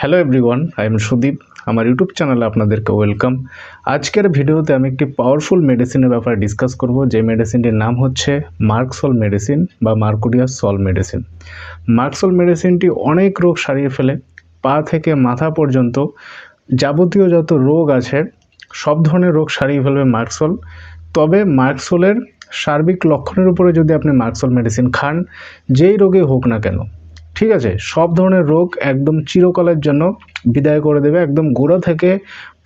Hello everyone I am Sudeep আমার YouTube চ্যানেলে আপনাদেরকে ওয়েলকাম আজকের ভিডিওতে আমি একটি পাওয়ারফুল মেডিসিনের ব্যাপারে ডিসকাস করব, যে মেডিসিনটির নাম হচ্ছে মার্কসল মেডিসিন বা মার্কুডিয়াস সল মেডিসিন মার্কসল মেডিসিনটি অনেক রোগ সারিয়ে ফেলে, পা থেকে মাথা পর্যন্ত যাবতীয় যত রোগ আছে, সব ধরনের রোগ সারিয়ে ফেলবে মার্কসল তবে মার্কসলের সার্বিক লক্ষণের উপরে যদি আপনি মার্কসল মেডিসিন খান, যেই রোগে হোক না কেন ঠিক আছে? সব ধরনের রোগ একদম চিরকালের জন্য বিদায় করে দেবে। একদম গোড়া থেকে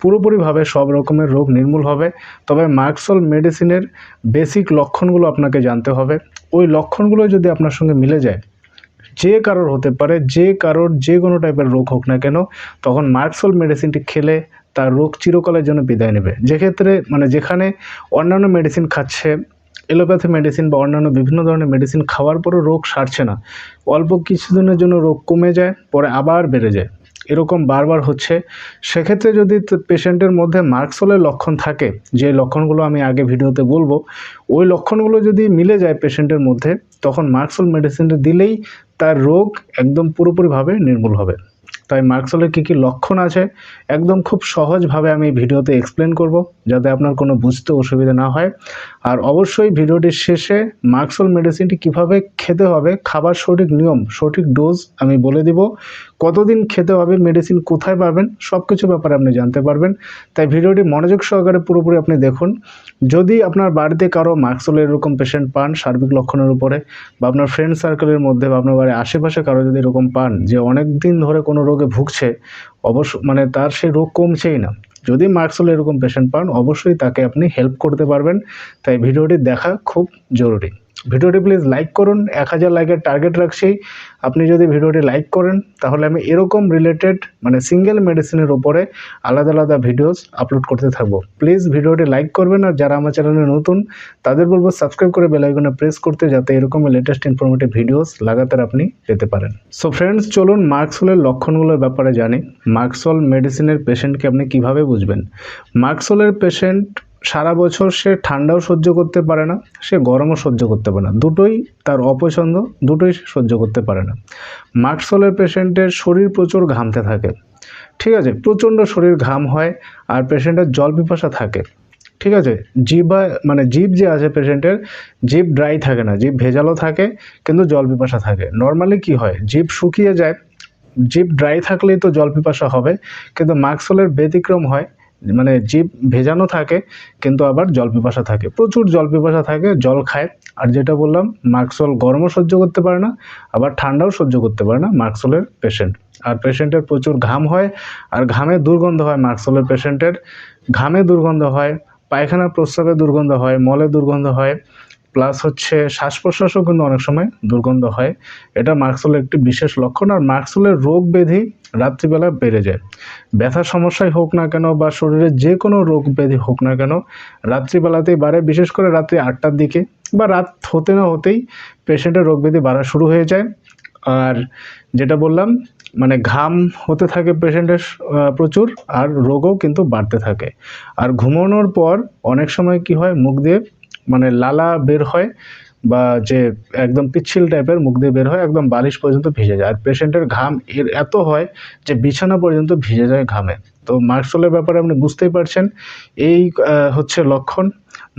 পুরোপুরিভাবে সব রকমের রোগ নির্মূল হবে। তবে মার্কসল মেডিসিনের বেসিক লক্ষণগুলো আপনাকে জানতে হবে। ওই লক্ষণগুলো যদি আপনার সঙ্গে মিলে যায়, যে কারোর হতে পারে, যে কারোর যে কোনো টাইপের রোগ হোক না কেন, তখন মার্কসল মেডিসিনটি খেলে তার রোগ চিরকালের জন্য বিদায় নেবে। যেক্ষেত্রে মানে যেখানে অন্যান্য মেডিসিন খাচ্ছে এলোপ্যাথি মেডিসিন বা অন্যান্য বিভিন্ন ধরনের মেডিসিন খাওয়ার পরও রোগ সারছে না। অল্প কিছুদিনের জন্য রোগ কমে যায়, পরে আবার বেড়ে যায়। এরকম বারবার হচ্ছে। সেক্ষেত্রে যদি পেশেন্টের মধ্যে মার্কসলের লক্ষণ থাকে, যে লক্ষণগুলো আমি আগে ভিডিওতে বলব, ওই লক্ষণগুলো যদি মিলে যায় পেশেন্টের মধ্যে, তখন মার্কসল মেডিসিনটা দিলেই তার রোগ একদম পুরোপুরিভাবে নির্মূল হবে। তাই মার্কসলের কী কী লক্ষণ আছে, একদম খুব সহজভাবে আমি ভিডিওতে এক্সপ্লেন করব, যাতে আপনার কোনো বুঝতে অসুবিধা না হয়। আর অবশ্যই ভিডিওটির শেষে মার্কসল মেডিসিনটি কীভাবে খেতে হবে, খাবার সঠিক নিয়ম, সঠিক ডোজ আমি বলে দিব। কতদিন খেতে হবে মেডিসিন কোথায় পাবেন সব কিছু ব্যাপারে আপনি জানতে পারবেন। তাই ভিডিওটি মনোযোগ সহকারে পুরোপুরি আপনি দেখুন। যদি আপনার বাড়িতে কারও মার্কসল এরকম পেশেন্ট পান, সার্বিক লক্ষণের উপরে, বা আপনার ফ্রেন্ড সার্কেলের মধ্যে, বা আপনার বাড়ির আশেপাশে কারও যদি এরকম পান, যে অনেক দিন ধরে কোনো রোগে ভুগছে, অবশ্য মানে তার সেই রোগ কমছেই না। যদি মার্কসল এরকম পেশেন্ট পান, অবশ্যই তাকে আপনি হেল্প করতে পারবেন। তাই ভিডিওটি দেখা খুব জরুরি। ভিডিওটি প্লিজ লাইক করুন, এক হাজার লাইকের টার্গেট রাখছি। আপনি যদি ভিডিওটি লাইক করেন, তাহলে আমি এরকম রিলেটেড মানে সিঙ্গেল মেডিসিনের উপরে আলাদা আলাদা ভিডিওস আপলোড করতে থাকব। প্লিজ ভিডিওটি লাইক করবেন আর যারা আমার চ্যানেলে নতুন, তাদের বলব সাবস্ক্রাইব করে বেলাইকনে প্রেস করতে যাতে এরকম লেটেস্ট ইনফরমেটিভ ভিডিওস লাগাতার আপনি পেতে পারেন। সো ফ্রেন্ডস চলুন মার্কসলের লক্ষণগুলোর ব্যাপারে জানি। মার্কসল মেডিসিনের পেশেন্টকে আপনি কীভাবে বুঝবেন? মার্কসলের পেশেন্ট সারা বছর সে ঠান্ডাও সহ্য করতে পারে না, সে গরমও সহ্য করতে পারে না। দুটোই তার অপছন্দ, দুটোই সে সহ্য করতে পারে না। মার্কসলের পেশেন্টের শরীর প্রচুর ঘামতে থাকে। ঠিক আছে, প্রচণ্ড শরীর ঘাম হয় আর পেশেন্টের জল পিপাসা থাকে। ঠিক আছে, জিভা মানে জিভ যে আছে পেশেন্টের, জিভ ড্রাই থাকে না, জিভ ভেজালও থাকে কিন্তু জল পিপাসা থাকে। নর্মালি কি হয়, জিভ শুকিয়ে যায়, জিভ ড্রাই থাকলেই তো জল পিপাসা হবে, কিন্তু মার্কসলের ব্যতিক্রম হয় মানে জীব ভেজানো থাকে, কিন্তু আবার জল পিপাসা থাকে। প্রচুর জল পিপাসা থাকে, জল খায়। আর যেটা বললাম মার্কসল গরমও সহ্য করতে পারে না, আবার ঠান্ডাও সহ্য করতে পারে না মার্কসলের পেশেন্ট আর পেশেন্টের প্রচুর ঘাম হয়, আর ঘামে দুর্গন্ধ হয় মার্কসলের পেশেন্টের ঘামে দুর্গন্ধ হয় পায়খানা প্রস্রাবে দুর্গন্ধ হয়, মলে দুর্গন্ধ হয় প্লাস হচ্ছে শ্বাস প্রশ্বাসও কিন্তু অনেক সময় দুর্গন্ধ হয়। এটা মার্কসলের একটি বিশেষ লক্ষণ আর মার্কসলের রোগ ব্যাধি রাত্রিবেলা বেড়ে যায়। ব্যথার সমস্যাই হোক না কেন বা শরীরে যে কোনো রোগ ব্যাধি হোক না কেন রাত্রিবেলাতেই বাড়ে, বিশেষ করে রাত্রি আটটার দিকে বা রাত হতে না হতেই পেশেন্টের রোগ ব্যাধি বাড়া শুরু হয়ে যায়। আর যেটা বললাম মানে ঘাম হতে থাকে পেশেন্টের প্রচুর আর রোগও কিন্তু বাড়তে থাকে। আর ঘুমানোর পর অনেক সময় কি হয়, মুখ দিয়ে মানে লালা বের হয় বা যে একদম পিচ্ছিল টাইপের মুখ দিয়ে বের হয়, একদম বালিশ পর্যন্ত ভিজে যায়। আর পেশেন্টের ঘাম এর এত হয় যে বিছানা পর্যন্ত ভিজে যায় ঘামে। তো মার্কসোলের ব্যাপারে আপনি বুঝতেই পারছেন। এই হচ্ছে লক্ষণ।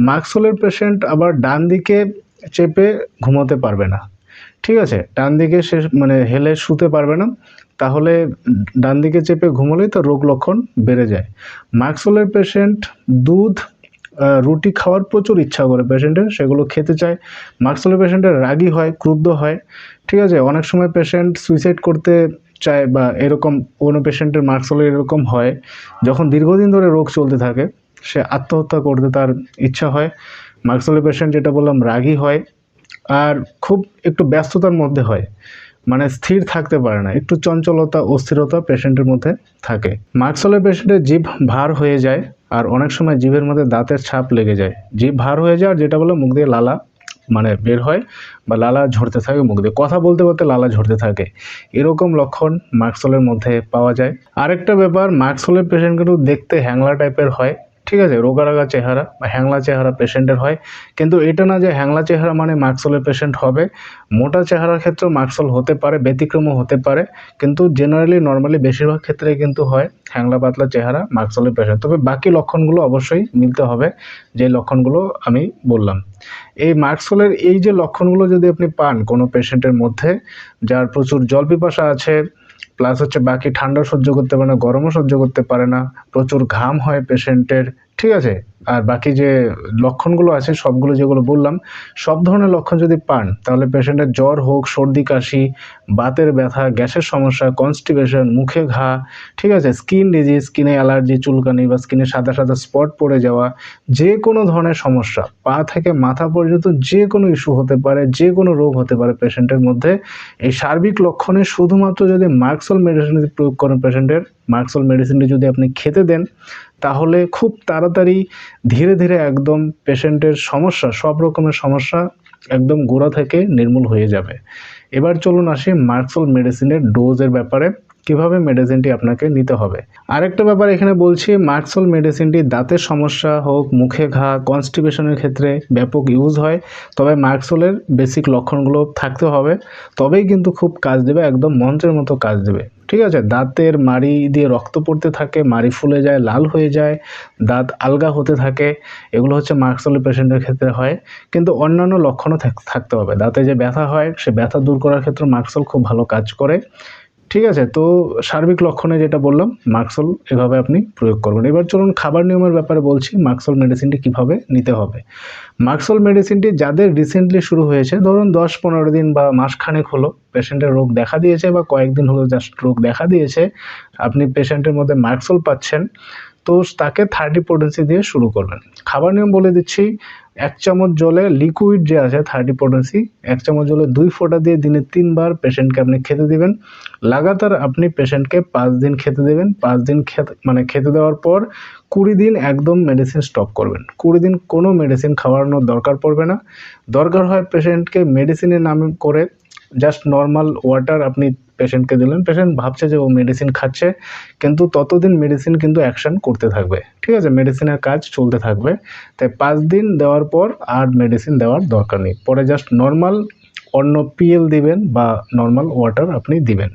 মার্কসোলের পেশেন্ট আবার ডান দিকে চেপে ঘুমোতে পারবে না। ঠিক আছে? ডান দিকে সে মানে হেলে শুতে পারবে না। তাহলে ডান দিকে চেপে ঘুমোলেই তো রোগ লক্ষণ বেড়ে যায়। মার্কসোলের পেশেন্ট দুধ রুটি খাওয়ার প্রচুর ইচ্ছা করে পেশেন্টের সেগুলো খেতে চায়। মার্কসলের পেশেন্টের রাগি হয়, ক্রুদ্ধ হয়। ঠিক আছে, অনেক সময় পেশেন্ট সুইসাইড করতে চায় বা এরকম কোনো পেশেন্টের মার্কসলের এরকম হয়, যখন দীর্ঘদিন ধরে রোগ চলতে থাকে, সে আত্মহত্যা করতে তার ইচ্ছা হয়। মার্কসলের পেশেন্ট যেটা বললাম, রাগি হয়। আর খুব একটু ব্যস্ততার মধ্যে হয়। মানে স্থির থাকতে পারে না, একটু চঞ্চলতা, অস্থিরতা পেশেন্টের মধ্যে থাকে। মার্কসলের পেশেন্টের জিভ ভার হয়ে যায় আর অনেক সময় জিভের মধ্যে দাঁতের ছাপ লেগে যায়। জিভ ভার হয়ে যায় আর যেটা বলে মুখ দিয়ে লালা মানে বের হয় বা লালা ঝরতে থাকে মুখ দিয়ে। কথা বলতে বলতে লালা ঝরতে থাকে। এরকম লক্ষণ মার্কসলের মধ্যে পাওয়া যায়। আরেকটা ব্যাপার মার্কসলের পেশেন্ট কিন্তু দেখতে হ্যাংলা টাইপের হয়। ঠিক আছে রোগারাগা চেহারা বা হ্যাংলা চেহারা পেশেন্টের হয়। কিন্তু এটা না যে হ্যাংলা চেহারা মানে মার্কসলের পেশেন্ট হবে। মোটা চেহারার ক্ষেত্রেও মার্কসল হতে পারে, ব্যতিক্রমও হতে পারে। কিন্তু জেনারেলি নর্মালি বেশিরভাগ ক্ষেত্রে কিন্তু হয় হ্যাংলা পাতলা চেহারা মার্কসলের পেশেন্ট। তবে বাকি লক্ষণগুলো অবশ্যই মিলতে হবে, যে লক্ষণগুলো আমি বললাম। এই মার্কসলের এই যে লক্ষণগুলো যদি আপনি পান কোনো পেশেন্টের মধ্যে, যার প্রচুর জল পিপাসা আছে প্লাস হচ্ছে বাকি ঠান্ডা সহ্য করতে পারে না, গরমও সহ্য করতে পারে না, প্রচুর ঘাম হয় পেশেন্টের ঠিক আছে? আর বাকি যে লক্ষণগুলো আছে, সবগুলো যেগুলো বললাম, সব ধরনের লক্ষণ যদি পান, তাহলে পেশেন্টের জ্বর হোক, সর্দি, কাশি, বাতের ব্যথা, গ্যাসের সমস্যা কনস্টিপেশন মুখে ঘা, ঠিক আছে? স্কিন ডিজিজ স্কিনে অ্যালার্জি চুলকানি বা স্কিনে সাদা সাদা স্পট পড়ে যাওয়া, যে কোনো ধরনের সমস্যা, পা থেকে মাথা পর্যন্ত যে কোনো ইস্যু হতে পারে, যে কোনো রোগ হতে পারে পেশেন্টের মধ্যে, এই সার্বিক লক্ষণে শুধুমাত্র যদি মার্কসল মেডিসিন প্রয়োগ করেন পেশেন্টের মার্কসল মেডিসিনটি যদি আপনি খেতে দেন তাহলে খুব তাড়াতাড়ি ধীরে ধীরে একদম পেশেন্টের সমস্যা, সব রকমের সমস্যা একদম গোড়া থেকে নির্মূল হয়ে যাবে। এবার চলুন আসি মার্কসল মেডিসিনের ডোজের ব্যাপারে, কীভাবে মেডিসিনটি আপনাকে নিতে হবে। আরেকটা ব্যাপার এখানে বলছি মার্কসল মেডিসিনটি দাঁতের সমস্যা হোক, মুখে ঘা কনস্টিপেশনের ক্ষেত্রে ব্যাপক ইউজ হয়, তবে মার্কসলের বেসিক লক্ষণগুলো থাকতে হবে, তবেই কিন্তু খুব কাজ দেবে, একদম মন্ত্রের মতো কাজ দেবে। ঠিক আছে? দাঁতের মাড়ি দিয়ে রক্ত পড়তে থাকে, মাড়ি ফুলে যায়, লাল হয়ে যায়, দাঁত আলগা হতে থাকে, এগুলো হচ্ছে মার্কসলি পেশেন্টের ক্ষেত্রে হয়। কিন্তু অন্যান্য লক্ষণও থাকতে হবে। দাঁতে যে ব্যথা হয়, সে ব্যথা দূর করার ক্ষেত্রে মার্কসল খুব ভালো কাজ করে। ঠিক আছে, তো সার্বিক লক্ষণে যেটা বললাম মাক্সল এভাবে আপনি প্রয়োগ করবেন। এবার চলুন খাবার নিয়মের ব্যাপারে বলছি মাক্সল মেডিসিনটি কীভাবে নিতে হবে। মাক্সল মেডিসিনটি যাদের রিসেন্টলি শুরু হয়েছে, ধরুন দশ পনেরো দিন বা মাসখানেক হলো পেশেন্টের রোগ দেখা দিয়েছে বা কয়েকদিন হলো জাস্ট রোগ দেখা দিয়েছে, আপনি পেশেন্টের মধ্যে মাক্সল পাচ্ছেন তো তাকে থার্টি পোটেন্সি দিয়ে শুরু করবেন। খাবার নিয়ম বলে দিচ্ছি, এক চামচ জলে লিকুইড যে আছে থার্টি পোটেন্সি এক চামচ জলে দুই ফোঁটা দিয়ে দিনে তিনবার পেশেন্টকে আপনি খেতে দিবেন। লাগাতার আপনি পেশেন্টকে পাঁচ দিন খেতে দেবেন। পাঁচ দিন খেতে মানে খেতে দেওয়ার পর কুড়ি দিন একদম মেডিসিন স্টপ করবেন। কুড়ি দিন কোনো মেডিসিন খাওয়ানোর দরকার পড়বে না। দরকার হয় পেশেন্টকে মেডিসিনের নাম করে জাস্ট নর্মাল ওয়াটার আপনি পেশেন্টকে দিলেন পেশেন্ট ভাবছে যে ও মেডিসিন খাচ্ছে, কিন্তু ততদিন মেডিসিন কিন্তু অ্যাকশন করতে থাকবে। ঠিক আছে মেডিসিনের কাজ চলতে থাকবে। তাই পাঁচ দিন দেওয়ার পর আর মেডিসিন দেওয়ার দরকার নেই। পরে জাস্ট নর্মাল অন্য পিএল দিবেন বা নর্মাল ওয়াটার আপনি দিবেন।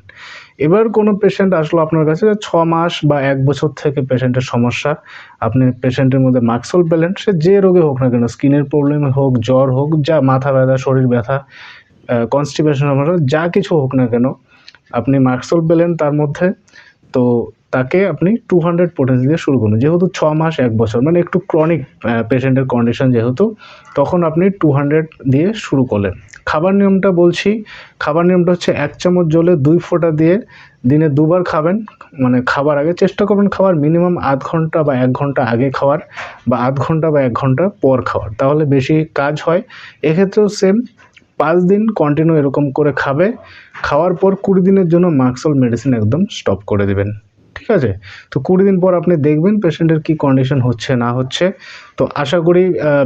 এবার কোনো পেশেন্ট আসলো আপনার কাছে ছ মাস বা এক বছর থেকে পেশেন্টের সমস্যা, আপনি পেশেন্টের মধ্যে মার্কসল পেলেন সে যে রোগে হোক না কেন স্কিনের প্রবলেম হোক, জ্বর হোক, যা মাথা ব্যথা, শরীর ব্যথা কনস্টিপেশন সমস্যা যা কিছু হোক না কেন, আপনি মার্কসল পেলেন তার মধ্যে, তো তাকে আপনি টু হান্ড্রেড পোটেন্সি দিয়ে শুরু করুন। যেহেতু ছ মাস এক বছর মানে একটু ক্রনিক পেশেন্টের কন্ডিশন যেহেতু, তখন আপনি টু হান্ড্রেড দিয়ে শুরু করলেন। খাবার নিয়মটা বলছি, খাবার নিয়মটা হচ্ছে এক চামচ জলে দুই ফোঁটা দিয়ে দিনে দুবার খাবেন মানে খাবার আগে চেষ্টা করবেন খাবার মিনিমাম আধ ঘণ্টা বা এক ঘণ্টা আগে খাওয়ার বা আধ ঘণ্টা বা এক ঘণ্টা পর খাওয়ার, তাহলে বেশি কাজ হয়। এক্ষেত্রেও সেম পাঁচ দিন কন্টিনিউ এরকম করে খাবে, খাওয়ার পর কুড়ি দিনের জন্য মার্কসল মেডিসিন একদম স্টপ করে দেবেন। ঠিক আছে? তো কুড়ি দিন পর আপনি দেখবেন পেশেন্টের কি কন্ডিশন হচ্ছে, না হচ্ছে। তো আশা করি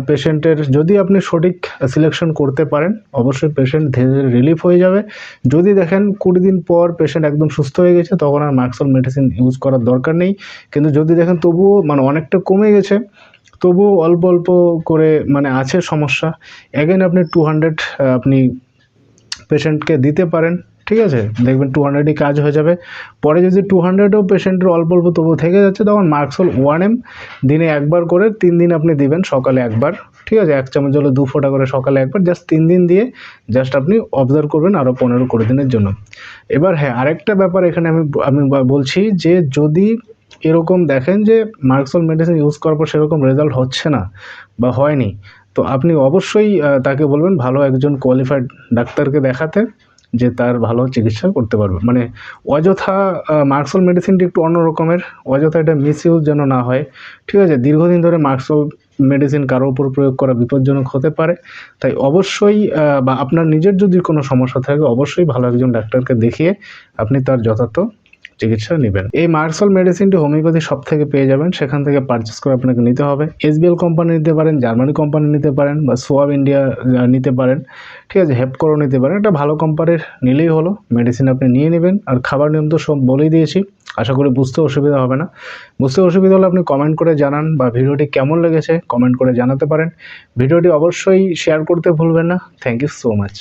পেশেন্টের যদি আপনি সঠিক সিলেকশন করতে পারেন, অবশ্যই পেশেন্ট ধীরে ধীরে রিলিফ হয়ে যাবে। যদি দেখেন কুড়ি দিন পর পেশেন্ট একদম সুস্থ হয়ে গেছে, তখন আর মার্কসল মেডিসিন ইউজ করার দরকার নেই। কিন্তু যদি দেখেন তবুও মানে অনেকটা কমে গেছে তবুও অল্প অল্প করে মানে আছে সমস্যা। অ্যাগেন আপনি টু হান্ড্রেড আপনি পেশেন্টকে দিতে পারেন, ঠিক আছে? দেখবেন টু হান্ড্রেডই কাজ হয়ে যাবে। পরে যদি টু হান্ড্রেডও পেশেন্টের অল্প অল্প তবুও থেকে যাচ্ছে, তখন মার্কসল ওয়ান এম দিনে একবার করে তিন দিন আপনি দিবেন, সকালে একবার, ঠিক আছে? এক চামচ জলে দু ফোঁটা করে সকালে একবার জাস্ট তিন দিন দিয়ে জাস্ট আপনি অবজার্ভ করবেন আরও পনেরো কুড়ি দিনের জন্য। এবার হ্যাঁ আরেকটা ব্যাপার এখানে আমি আমি বলছি যে যদি এরকম দেখেন যে মার্কসল মেডিসিন ইউজ করার পর সেরকম রেজাল্ট হচ্ছে না বা হয়নি। তো আপনি অবশ্যই তাকে বলবেন ভালো একজন কোয়ালিফাইড ডাক্তারকে দেখাতে যে তার ভালো চিকিৎসা করতে পারবে। মানে অযথা মার্কসল মেডিসিনটি একটু অন্য রকমের, অযথা এটা মিসইউজ যেন না হয়। ঠিক আছে, দীর্ঘদিন ধরে মার্কসল মেডিসিন কারোর উপর প্রয়োগ করা বিপজ্জনক হতে পারে। তাই অবশ্যই বা আপনার নিজের যদি কোনো সমস্যা থাকে, অবশ্যই ভালো একজন ডাক্তারকে দেখিয়ে আপনি তার যথার্থ চিকিৎসা নেবেন। এই মার্কসল মেডিসিনটি হোমিওপ্যাথি সব থেকে পেয়ে যাবেন। সেখান থেকে পারচেস করে আপনাকে নিতে হবে। এসবিএল কোম্পানি নিতে পারেন জার্মানি কোম্পানি নিতে পারেন বা সোয়াব ইন্ডিয়া নিতে পারেন। ঠিক আছে হেপকরও নিতে পারেন। একটা ভালো কোম্পানির নিলেই হলো। মেডিসিন আপনি নিয়ে নেবেন। আর খাবার নিয়ম তো সব বলেই দিয়েছি। আশা করি বুঝতে অসুবিধা হবে না। বুঝতে অসুবিধা হলে আপনি কমেন্ট করে জানান বা ভিডিওটি কেমন লেগেছে কমেন্ট করে জানাতে পারেন। ভিডিওটি অবশ্যই শেয়ার করতে ভুলবেন না। Thank you so much